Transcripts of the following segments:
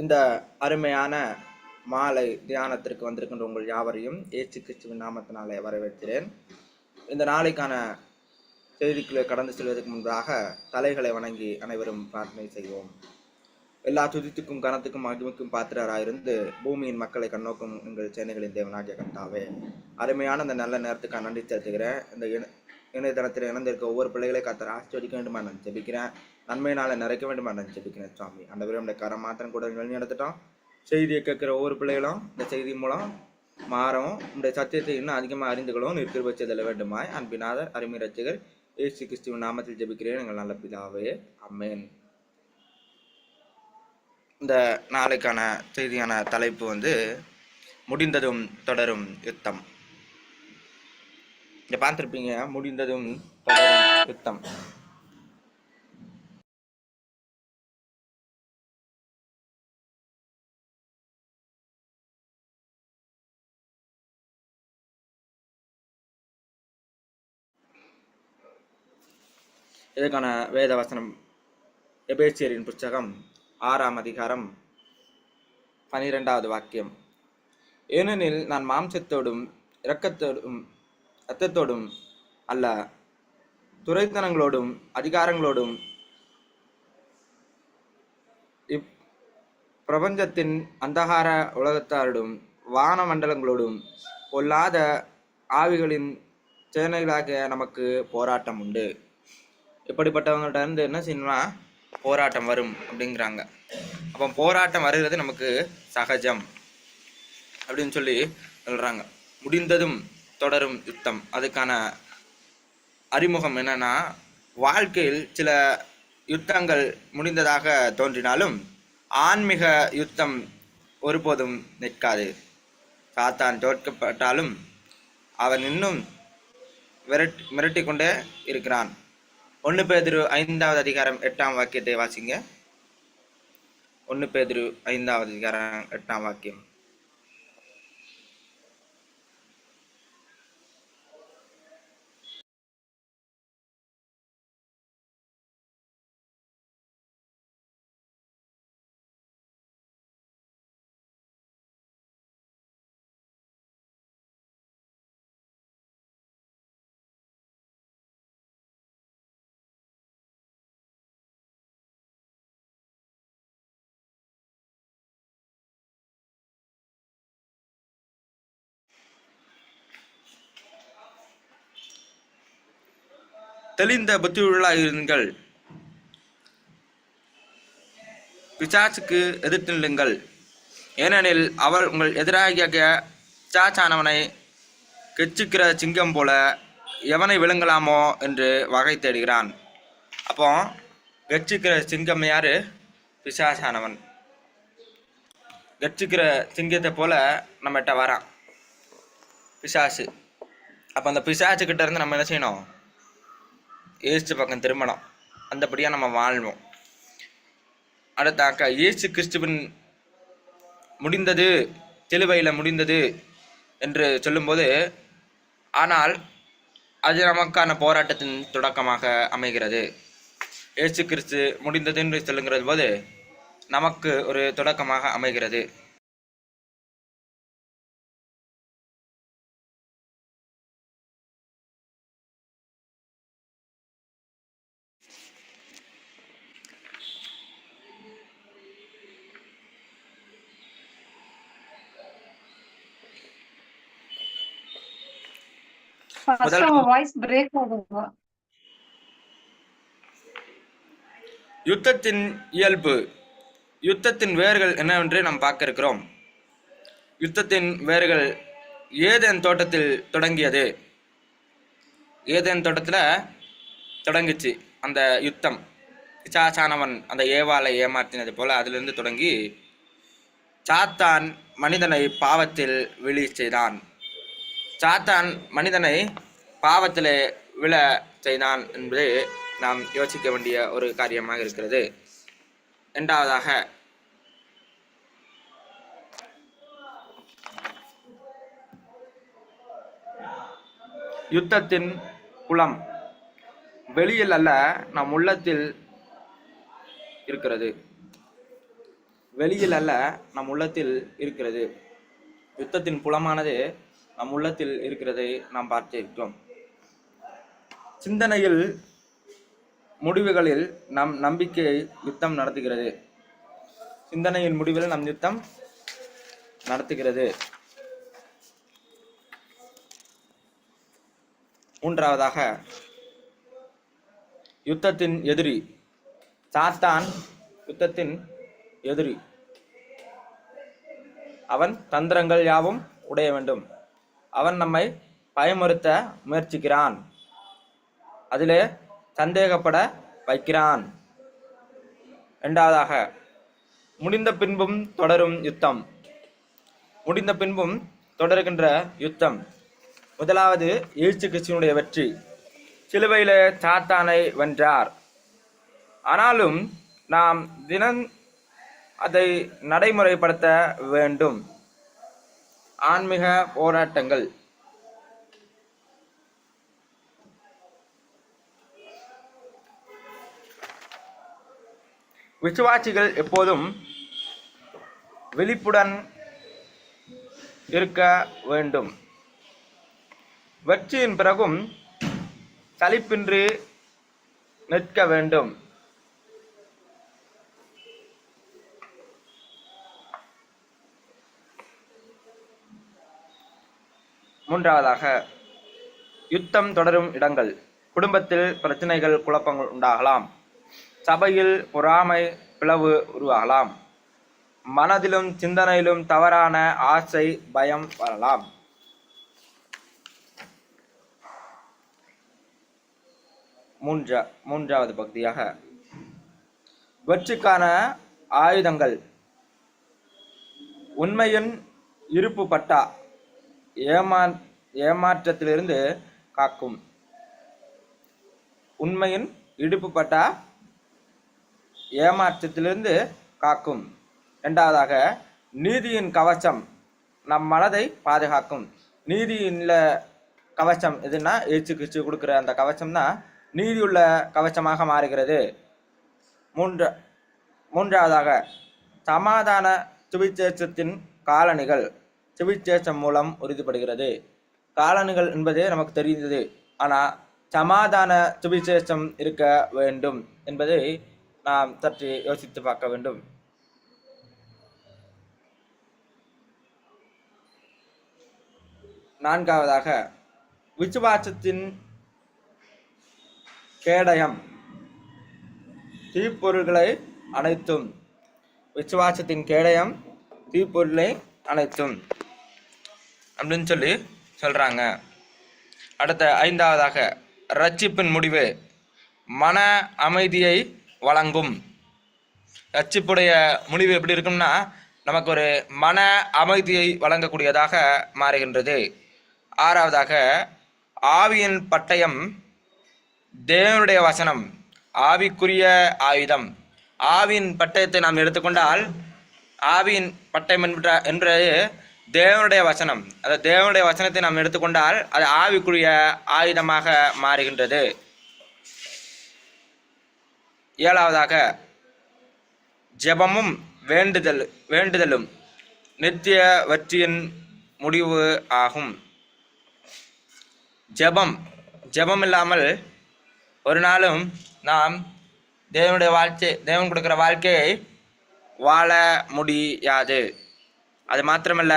இந்த அருமையான மாலை தியானத்திற்கு வந்திருக்கின்ற உங்கள் யாவரையும் ஏசு கிறிஸ்துவின் நாமத்தினாலே வரவேற்கிறேன். இந்த நாளைக்கான செய்திக்குள்ளே கடந்து செல்வதற்கு முன்பாக தலைகளை வணங்கி அனைவரும் பிரார்த்தனை செய்வோம். எல்லா துதித்துக்கும் கனத்துக்கும் மகிமைக்கும் பாத்திரராயிருந்து பூமியின் மக்களை கண்ணோக்கும் எங்கள் சேனைகளின் தேவனாகிய கர்த்தாவே. அருமையான இந்த நல்ல நேரத்துக்கு நன்றி செலுத்துகிறேன். இந்த இணை- இணையதளத்தில் இணைந்திருக்க ஒவ்வொரு பிள்ளைகளை கத்தர் ஆசிர்வதிக்க வேண்டுமா நான் ஜெபிக்கிறேன். நன்மையினால நிறைக்க வேண்டுமா நான் ஜெபிக்கிறேன் சுவாமி. அந்த விரும்ப கரம் மாத்திரம் கூட வழி நடத்திட்டோம். செய்தியை கேட்குற ஒவ்வொரு பிள்ளைகளும் இந்த செய்தி மூலம் மாறவும் இந்த சத்தியத்தை இன்னும் அதிகமாக அறிந்துகளும் கொள்ளவும் நிற்கிற செல்ல வேண்டுமாய். அன்பினாதர் அருமை ரட்சகர் ஏசு கிறிஸ்துவின் நாமத்தில் ஜெபிக்கிறேன். எங்கள் நல்ல பிதாவே அம்மேன் இந்த நாளைக்கான செய்தியான தலைப்பு வந்து முடிந்ததும் தொடரும் யுத்தம். இங்க பார்த்துருப்பீங்க. முடிந்ததும் யுத்தம். இதற்கான வேத வசனம் எபேசியரின் புஸ்தகம் ஆறாம் அதிகாரம் பனிரெண்டாவது வாக்கியம். ஏனெனில் நான் மாம்சத்தோடும் இரக்கத்தோடும் இரத்தத்தோடும் அல்ல துறைத்தனங்களோடும் அதிகாரங்களோடும் இப் பிரபஞ்சத்தின் அந்தகார உலகத்தாரோடும் வானமண்டலங்களோடும் பொல்லாத ஆவிகளின் சேனைகளாக நமக்கு போராட்டம் உண்டு. இப்படிப்பட்டவங்கள்ட்ட இருந்து என்ன செய்யணும்னா போராட்டம் வரும் அப்படிங்கிறாங்க. அப்போ போராட்டம் வருகிறது நமக்கு சகஜம் அப்படின்னு சொல்லி சொல்றாங்க. முடிந்ததும் தொடரும் யுத்தம். அதுக்கான அறிமுகம் என்னன்னா வாழ்க்கையில் சில யுத்தங்கள் முடிந்ததாக தோன்றினாலும் ஆன்மீக யுத்தம் ஒருபோதும் நிற்காது. சாத்தான் தோற்கப்பட்டாலும் அவன் இன்னும் விரட் மிரட்டி கொண்டே இருக்கிறான். ஒன்று பேதிரு ஐந்தாவது அதிகாரம் எட்டாம் வாக்கியத்தை வாசிங்க. ஒன்று பேதிரு ஐந்தாவது அதிகாரம் எட்டாம் வாக்கியம். தெளிந்த புத்தியுள்ளாயிருங்கள் பிசாசுக்கு எதிர்த்து நில்லுங்கள். ஏனெனில் அவர் உங்கள் எதிராகிய பிசாசானவனை கெச்சிக்கிற சிங்கம் போல எவனை விழுங்கலாமோ என்று வகை தேடுகிறான். அப்போ கெச்சிக்கிற சிங்கம் யார்? பிசாசானவன். கெச்சிக்கிற சிங்கத்தை போல நம்மகிட்ட வரான். பிசாசு. அப்போ அந்த பிசாசுக்கிட்ட இருந்து நம்ம என்ன செய்யணும்? ஏசு பக்கம் திரும்பணும் அந்தபடியாக நம்ம வாழ்வோம். அடுத்தாக்க இயேசு கிறிஸ்துவின் முடிந்தது சிலுவையில் முடிந்தது என்று சொல்லும்போது ஆனால் அது நமக்கான போராட்டத்தின் தொடக்கமாக அமைகிறது. இயேசு கிறிஸ்து முடிந்தது என்று சொல்லுங்கிறது போது நமக்கு ஒரு தொடக்கமாக அமைகிறது. ஃபர்ஸ்ட் வாய்ஸ் பிரேக் யுத்தத்தின் இயல்பு. யுத்தத்தின் வேர்கள் என்னவென்று நாம் பார்க்க இருக்கிறோம் யுத்தத்தின் வேர்கள் ஏதேன் தோட்டத்தில் தொடங்கியது. ஏதேன் தோட்டத்தில் தொடங்குச்சு அந்த யுத்தம். பிசாசானவன் அந்த ஏவாளை ஏமாற்றினது போல அதிலிருந்து தொடங்கி சாத்தான் மனிதனை பாவத்தில் விழி செய்தான். சாத்தான் மனிதனை பாவத்திலே விழ செய்தான் என்பது நாம் யோசிக்க வேண்டிய ஒரு காரியமாக இருக்கிறது. இரண்டாவதாக யுத்தத்தின் குளம் வெளியில் அல்ல நம் உள்ளத்தில் இருக்கிறது. வெளியில் அல்ல நம் உள்ளத்தில் இருக்கிறது. யுத்தத்தின் புலமானது நம் உள்ளத்தில் இருக்கிறதை நாம் பார்த்திருக்கிறோம் சிந்தனையில் முடிவுகளில் நம் நம்பிக்கை யுத்தம் நடத்துகிறது. சிந்தனையின் முடிவில் நம் யுத்தம் நடத்துகிறது. மூன்றாவதாக யுத்தத்தின் எதிரி சாத்தான் யுத்தத்தின் எதிரி. அவன் தந்திரங்கள் யாவும் உடைய வேண்டும். அவன் நம்மை பயமுறுத்த முயற்சிக்கிறான். அதிலே சந்தேகப்பட வைக்கிறான். இரண்டாவதாக முடிந்த பின்பும் தொடரும் யுத்தம். முடிந்த பின்பும் தொடர்கின்ற யுத்தம். முதலாவது இயேசு கிறிஸ்துவனுடைய வெற்றி. சிலுவையில் சாத்தானை வென்றார். ஆனாலும் நாம் தினம் அதை நடைமுறைப்படுத்த வேண்டும். ஆன்மீக போராட்டங்கள். விசுவாசிகள் எப்போதும் விழிப்புடன் இருக்க வேண்டும். வெற்றியின் பிறகும் சலிப்பின்றி நிற்க வேண்டும். மூன்றாவதாக யுத்தம் தொடரும் இடங்கள் குடும்பத்தில் பிரச்சனைகள் குழப்பங்கள் உண்டாகலாம். சபையில் பொறாமை பிளவு உருவாகலாம். மனதிலும் சிந்தனையிலும் தவறான ஆசை பயம் வரலாம். மூன்றா மூன்றாவது பகுதியாக வெற்றிக்கான ஆயுதங்கள். உண்மையின் இருப்பு பட்டா ஏமா ஏமாற்றத்திலிருந்து காக்கும். உண்மையின் இடுப்பு பட்டா ஏமாற்றத்திலிருந்து காக்கும். இரண்டாவதாக நீதியின் கவசம் நம் மனதை பாதுகாக்கும். நீதியின் கவசம் எதுனா ஏச்சு கிச்சு கொடுக்குற அந்த கவசம் தான் நீதியுள்ள கவசமாக மாறுகிறது. மூன்று மூன்றாவதாக சமாதான சுவிசேஷத்தின் காலணிகள். சுவிசேஷம் மூலம் உறுதிப்படுகிறது. காலணிகள் என்பது நமக்கு தெரிந்தது. ஆனால் சமாதான சுவிசேஷம் இருக்க வேண்டும் என்பதை நாம் சற்று யோசித்து பார்க்க வேண்டும். நான்காவதாக விசுவாசத்தின் கேடயம். தீப்பொருள்களை அனைத்தும் விசுவாசத்தின் கேடயம் தீப்பொருளை அனைத்தும் அப்படின்னு சொல்லி சொல்கிறாங்க அடுத்த ஐந்தாவதாக ரட்சிப்பின் முடிவு மன அமைதியை வழங்கும். ரட்சிப்புடைய முடிவு எப்படி இருக்கும்னா நமக்கு ஒரு மன அமைதியை வழங்கக்கூடியதாக மாறுகின்றது. ஆறாவதாக ஆவியின் பட்டயம் தேவனுடைய வசனம் ஆவிக்குரிய ஆயுதம். ஆவியின் பட்டயத்தை நாம் எடுத்துக்கொண்டால் ஆவியின் பட்டயம் என்ற தேவனுடைய வசனம். அந்த தேவனுடைய வசனத்தை நாம் எடுத்துக்கொண்டால் அது ஆவிக்குரிய ஆயுதமாக மாறுகின்றது. ஏழாவதாக ஜெபமும் வேண்டுதல் வேண்டுதலும் நித்திய வெற்றியின் முடிவு ஆகும். ஜெபம் ஜெபம் இல்லாமல் ஒரு நாளும் நாம் தேவனுடைய வாழ்க்கை தேவன் கொடுக்குற வாழ்க்கையை வாழ முடியாது. அது மாத்திரமல்ல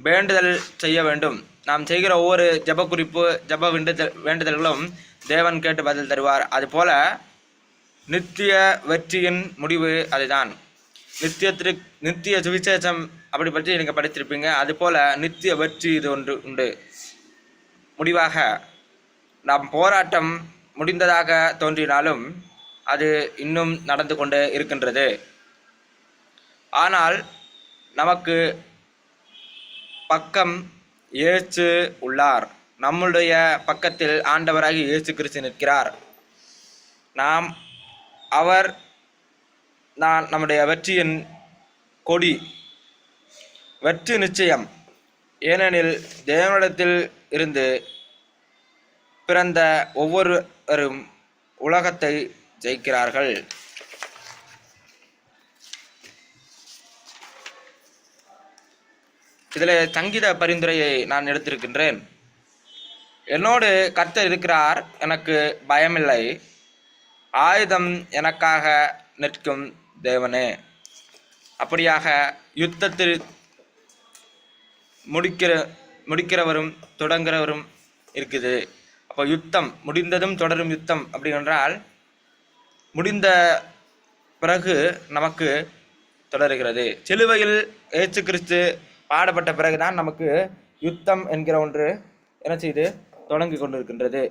வேண்டுதல் செய்ய வேண்டும். நாம் செய்கிற ஒவ்வொரு ஜப குறிப்பு ஜெப வேண்டுதல் வேண்டுதல்களும் தேவன் கேட்டு பதில் தருவார். அதுபோல நித்திய வெற்றியின் முடிவு அதுதான். நித்தியத்திற்கு நித்திய சுவிசேஷம் அப்படி பற்றி நீங்கள் படித்திருப்பீங்க. அதுபோல நித்திய வெற்றி இது ஒன்று உண்டு. முடிவாக நாம் போராட்டம் முடிந்ததாக தோன்றினாலும் அது இன்னும் நடந்து கொண்டு இருக்கின்றது. ஆனால் நமக்கு பக்கம் இயேசு உள்ளார். நம்முடைய பக்கத்தில் ஆண்டவராகி இயேசு கிறிஸ்து நிற்கிறார். நாம் அவர் நான் நம்முடைய வெற்றியின் கொடி வெற்றி நிச்சயம். ஏனெனில் தேவனிடத்தில் இருந்து பிறந்த ஒவ்வொருவரும் உலகத்தை ஜெயிக்கிறார்கள். இதில் சங்கீத பரிந்துரையை நான் எடுத்திருக்கின்றேன். என்னோடு கர்த்தர் இருக்கிறார் எனக்கு பயமில்லை. ஆயுதம் எனக்காக நிற்கும் தேவனே. அப்படியாக யுத்தத்தில் முடிக்கிற முடிக்கிறவரும் தொடங்குறவரும் இருக்குது. அப்போ யுத்தம் முடிந்ததும் தொடரும் யுத்தம் அப்படி என்றால் முடிந்த பிறகு நமக்கு தொடருகிறது. சிலுவையில் ஏச்சு கிறிஸ்து பாடப்பட்ட பிறகுதான் நமக்கு யுத்தம் என்கிற ஒன்று என்ன செய்து? தொடங்கி கொண்டிருக்கின்றது.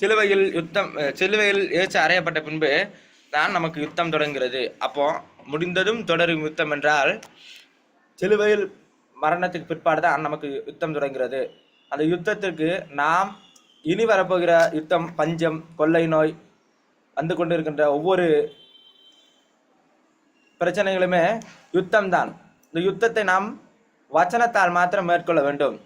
சிலுவையில் யுத்தம் சிலுவையில் ஏச்சு அறையப்பட்ட பின்பு தான் நமக்கு யுத்தம் தொடங்குகிறது. அப்போ முடிந்ததும் தொடரும் யுத்தம் என்றால் சிலுவையில் மரணத்துக்கு பிற்பாடு தான் நமக்கு யுத்தம் தொடங்குகிறது. அந்த யுத்தத்திற்கு நாம் இனி வரப்போகிற யுத்தம் பஞ்சம் கொள்ளை நோய் வந்து கொண்டிருக்கின்ற ஒவ்வொரு பிரச்சனைகளுமே யுத்தம்தான். இந்த யுத்தத்தை நாம் வச்சனத்தால் மாத்திரம் மேற்கொள்ள வேண்டும்.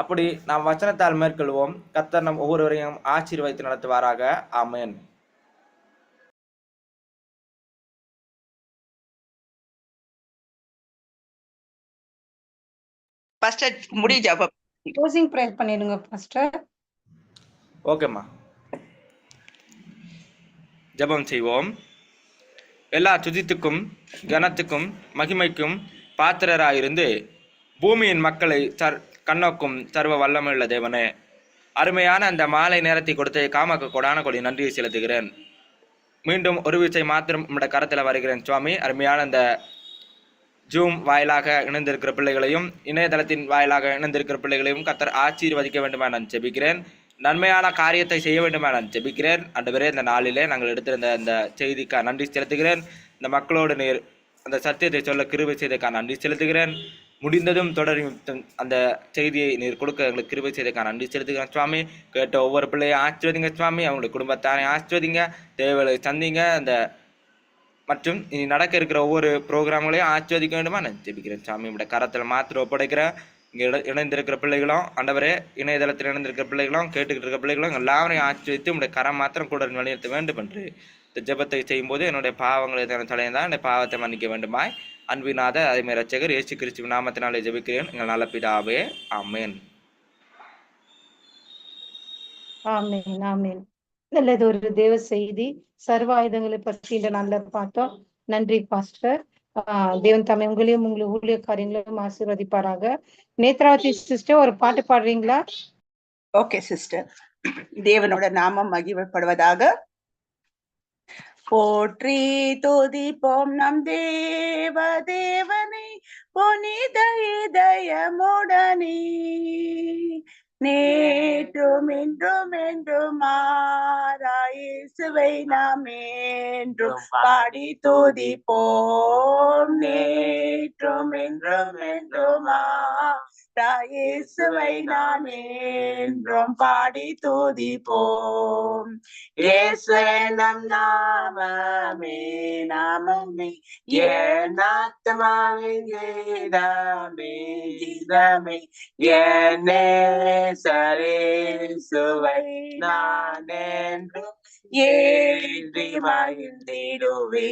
அப்படி நாம் வச்சனத்தால் மேற்கொள்வோம். கர்த்தர் நம் ஒவ்வொருவரையும் ஆசீர்வதித்து நடத்துவாராக. ஆமென். பாஸ்டர் முடி ஜபம் க்ளோசிங் ப்ரேயர் பண்ணிடுங்க பாஸ்டர் ஓகேம்மா ஜெபம் செய்வோம். எல்லா துதித்துக்கும் கனத்துக்கும் மகிமைக்கும் பாத்திரராயிருந்து பூமியின் மக்களை சர் கண்ணோக்கும் சர்வ வல்லமையுள்ள தேவனே. அருமையான அந்த மாலை நேரத்தை கொடுத்து காமக்க கொடான கொடி நன்றியை செலுத்துகிறேன். மீண்டும் ஒரு விசை மாத்திரம் உங்களோட கரத்தில் வருகிறேன் சுவாமி. அருமையான அந்த ஜூம் வாயிலாக இணைந்திருக்கிற பிள்ளைகளையும் இணையதளத்தின் வாயிலாக இணைந்திருக்கிற பிள்ளைகளையும் கத்தர் ஆசீர்வதிக்க வேண்டுமா நான் செபிக்கிறேன் நன்மையான காரியத்தை செய்ய வேண்டுமா நான் ஜெபிக்கிறேன். அன்றுவரே இந்த நாளிலே நாங்கள் எடுத்திருந்த அந்த செய்திக்கா நன்றி செலுத்துகிறேன். இந்த மக்களோடு நீர் அந்த சத்தியத்தை சொல்ல கிருபை செய்ததுக்காக நன்றி செலுத்துகிறேன். முடிந்ததும் தொடரும் அந்த செய்தியை நீர் கொடுக்க எங்களுக்கு கிருபை செய்ததுக்காக நன்றி செலுத்துகிறேன். சுவாமி கேட்ட ஒவ்வொரு பிள்ளையும் ஆசிர்வதிங்க சுவாமி. அவங்களுடைய குடும்பத்தாரை ஆசிர்வதிங்க. தேவைகளை சந்திங்க. அந்த மற்றும் இனி நடக்க இருக்கிற ஒவ்வொரு ப்ரோக்ராம்களையும் ஆஸ்வதிக்க வேண்டுமா? நான் ஜெபிக்கிறேன். சாமி உடைய கரத்தில் மாத்திர ஒப்படைக்கிறேன். இங்கே இட இணைந்திருக்கிற பிள்ளைகளும் ஆண்டவரே இணையதளத்தில் இணைந்திருக்கிற பிள்ளைகளும் கேட்டுக்கிட்டு இருக்கிற பிள்ளைகளும் எல்லாரையும் ஆட்சி வைத்து உங்களுடைய கரம் மாத்திரம் கூட வழிநிறுத்த வேண்டும் என்று இந்த ஜபத்தை செய்யும்போது என்னுடைய பாவங்களை தன தலையந்தான் என்னுடைய பாவத்தை மன்னிக்க வேண்டுமாய். அன்பினாத அதேமாரி ரச்சகர் ஏசு கிறிஸ்து நாமத்தினாலே ஜபிக்கிறேன். எங்கள் நல்ல பிதாவே ஆமென். ஆமேன் ஆமேன். நல்லது ஒரு தேவ செய்தி சர்வ ஆயுதங்களை பற்றி நல்ல பார்த்தோம் நன்றி பாஸ்டர். தேவன் தம்மை உங்களையும் உங்களை ஊழியக்காரங்களையும் ஆசீர்வதிப்பாராக. நேத்ராவதி சிஸ்டர் ஒரு பாட்டு பாடுறீங்களா? ஓகே சிஸ்டர் தேவனோட நாமம் மகிமைப்படுவதாக. போற்றி துதிப்போம் நம் தேவ தேவனை புனித இதயமுடனே. நேற்றும் இன்றும் என்றும் மாறாயிசுவை நாம் என்றும் பாடி துதிப்போம். நேற்றும் இன்றும் என்றும் இயேசுவை நாம் என்றும் பாடி துதிப்போம். இயேசு நம் நாமமே நாமமே என் ஆத்மாவின் கீதமே கீதமே என்னே சரேசுவை நான் என்றும் ஏன்றி வாழ்ந்திடுவேன்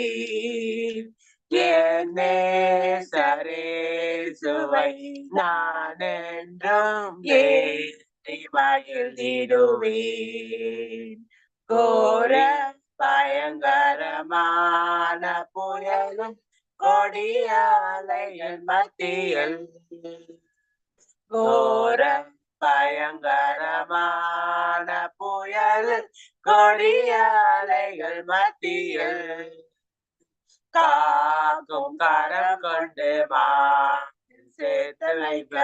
என்னே சரேசுவை நான் என்றும் ஏந்தி மகிழ்ந்திடுவேன் கோர பயங்கரமான புயலும் கொடியாலைகள் மத்தியில். கோர பயங்கரமான புயல் கொடியாலைகள் மத்தியில். காக்கும் கரம் கொண்டு வானில் சேர்த்து வைக்க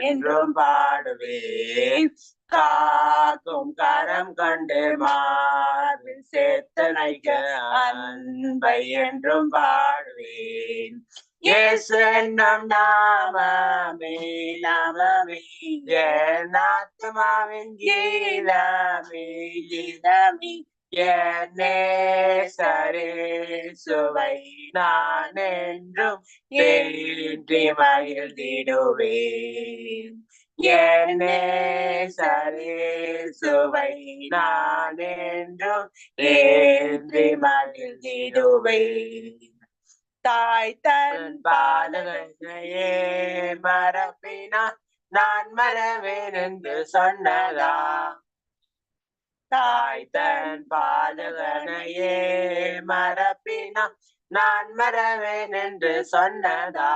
என்றும் பாடுவேன். காக்கும் கரம் கொண்டு மார்பில் சேர்த்து வைக்க அன்பை என்றும் பாடுவேன். இயேசு என்னும் நாமமே நாமமே. என் ஆத்மாவின் கீதமே கீதமே சுவை நான் என்றும் ஏற்றி மகிழ்ந்திடுவேன் என்னே சரே சுவை நான் என்றும் ஏற்றி மகிழ்ந்திடுவேன் தாய் தன் பாலகையே மரப்பினான் நான் மரவேன் என்று சொன்னதா? தாய் தன் பாலகனையே மறப்பினான் நான் மறவேன் என்று சொன்னதா?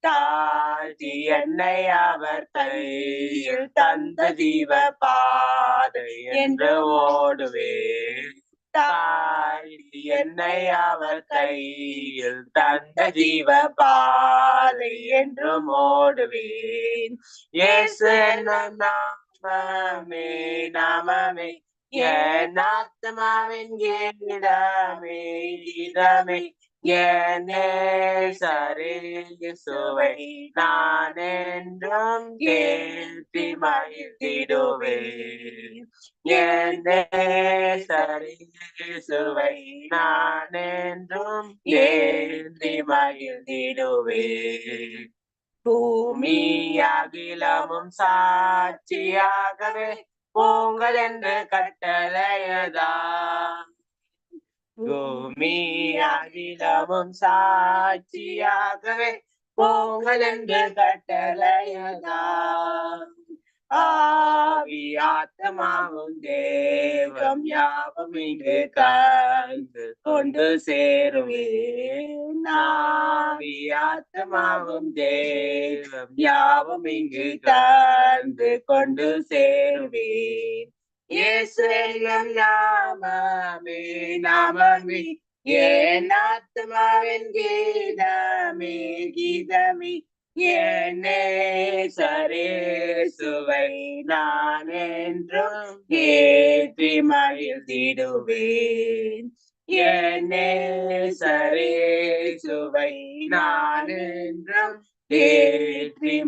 தாழ்த்தி என்னை அவர் கையில் தந்த தீப பாதை என்று ஓடுவேன் தாழ்த்தி என்னை அவர் கையில் தந்த ஜீவ பாதை என்றும் ஓடுவேன். ஏசு என்னும் நாமமே நாமமே. என் ஆத்மாவின் கீதமே கீதமே என்னே சரே சுவை நான் என்றும் கேட்டி மகிழ்ந்திடுவேன் என்னே சரே சுவை நான் என்றும் பூமி அகிலமும் சாட்சியாகவே போங்கள் என்று கட்டளையதா. பூமி அகிலமும் சாட்சியாகவே போங்கள் என்று கட்டளையதா. ஆவியாத்தமாவும் தேவம் யாவும் இங்கு கலந்து கொண்டு சேருவே ஆவியாத்தமாவும் தேவம் யாவும் இங்கு கலந்து கொண்டு சேருவேன். இயேசு என்னும் நாமமே நாமமே. என் ஆத்மாவின் கீதமே கீதமே. என்னே சரே சுவை நான் என்றும் ஏற்றி மகிழ்ந்திடுவேன். என்னே சரே சுவை நான் என்றும் ஏற்றி